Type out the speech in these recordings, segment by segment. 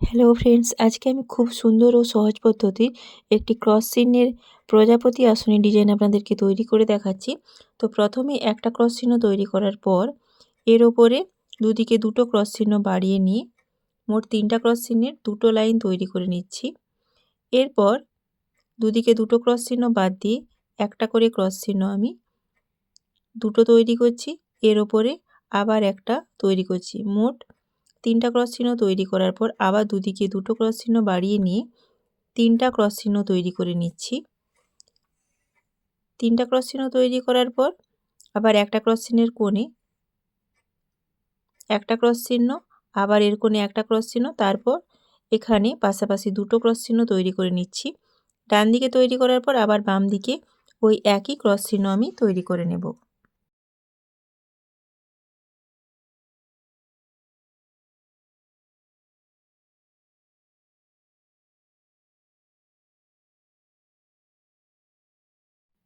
Hello friends আজকে আমি খুব সুন্দর ও সহজ পদ্ধতির একটি ক্রস চিহ্নের প্রজাপতি আসনী ডিজাইন আপনাদেরকে তৈরি করে দেখাচ্ছি। তো প্রথমে একটা ক্রস চিহ্ন তৈরি করার পর এর ওপরে দুদিকে দুটো ক্রস চিহ্ন বাড়িয়ে নিয়ে মোট তিনটা ক্রস চিহ্নের দুটো লাইন তৈরি করে নিচ্ছি। এরপর দুদিকে দুটো ক্রস চিহ্ন বাদ দিয়ে একটা করে ক্রস চিহ্ন আমি দুটো তৈরি করছি, এর ওপরে আবার একটা তৈরি করছি। মোট তিনটা ক্রস চিহ্ন তৈরি করার পর আবার দুদিকে দুটো ক্রস চিহ্ন বাড়িয়ে নিয়ে তিনটা ক্রস চিহ্ন তৈরি করে নিচ্ছি। তিনটা ক্রস চিহ্ন তৈরি করার পর আবার একটা ক্রস চিহ্নের কোণে একটা ক্রস চিহ্ন, আবার এর কোণে একটা ক্রস চিহ্ন, তারপর এখানে পাশাপাশি দুটো ক্রস চিহ্ন তৈরি করে নিচ্ছি। ডান দিকে তৈরি করার পর আবার বাম দিকে ওই একই ক্রস চিহ্ন আমি তৈরি করে নেব।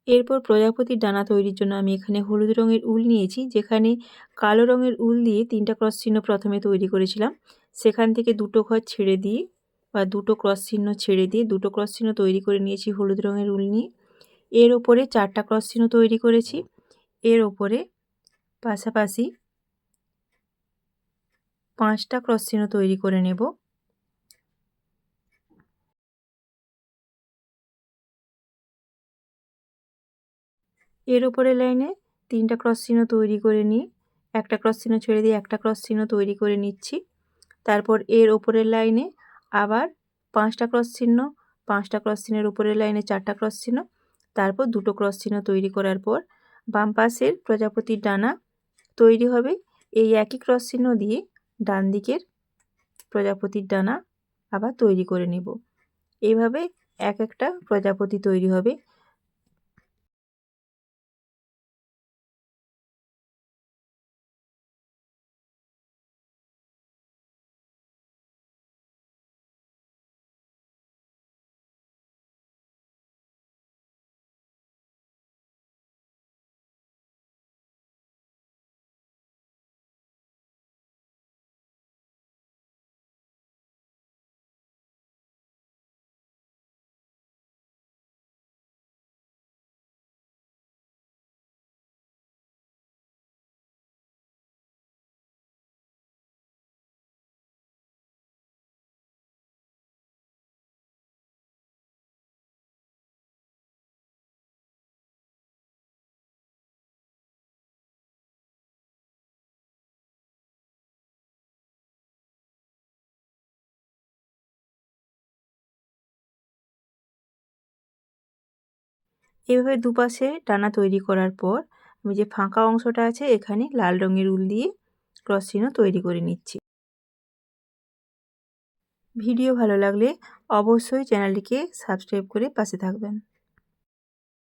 এরপর প্রজাপতির ডানা তৈরির জন্য আমি এখানে হলুদ রঙের উল নিয়েছি, যেখানে কালো রঙের উল দিয়ে তিনটা ক্রস চিহ্ন প্রথমে তৈরি করেছিলাম। সেখান থেকে দুটো ঘর ছেড়ে দিয়ে বা দুটো ক্রস চিহ্ন ছেড়ে দিয়ে দুটো ক্রস চিহ্ন তৈরি করে নিয়েছি হলুদ রঙের উল নিয়ে। এর ওপরে চারটা ক্রস চিহ্ন তৈরি করেছি। এর ওপরে পাশাপাশি পাঁচটা ক্রস চিহ্ন তৈরি করে নেব। এর ওপরের লাইনে তিনটা ক্রস চিহ্ন তৈরি করে নিয়ে একটা ক্রস চিহ্ন ছেড়ে দিয়ে একটা ক্রস চিহ্ন তৈরি করে নিচ্ছি। তারপর এর ওপরের লাইনে আবার পাঁচটা ক্রস চিহ্ন, পাঁচটা ক্রস চিহ্নের উপরের লাইনে চারটা ক্রস চিহ্ন, তারপর দুটো ক্রস চিহ্ন তৈরি করার পর বাম পাশের প্রজাপতির ডানা তৈরি হবে। এই একই ক্রস চিহ্ন দিয়ে ডান দিকের প্রজাপতির ডানা আবার তৈরি করে নেব। এইভাবে এক একটা প্রজাপতি তৈরি হবে। এভাবে দুপাশে টানা তৈরি করার পর, আমি যে ফাঁকা অংশটা আছে এখানে লাল রঙের উল দিয়ে ক্রস চিহ্ন তৈরি করে নিচ্ছি। ভিডিও ভালো লাগলে অবশ্যই চ্যানেলটিকে সাবস্ক্রাইব করে পাশে থাকবেন।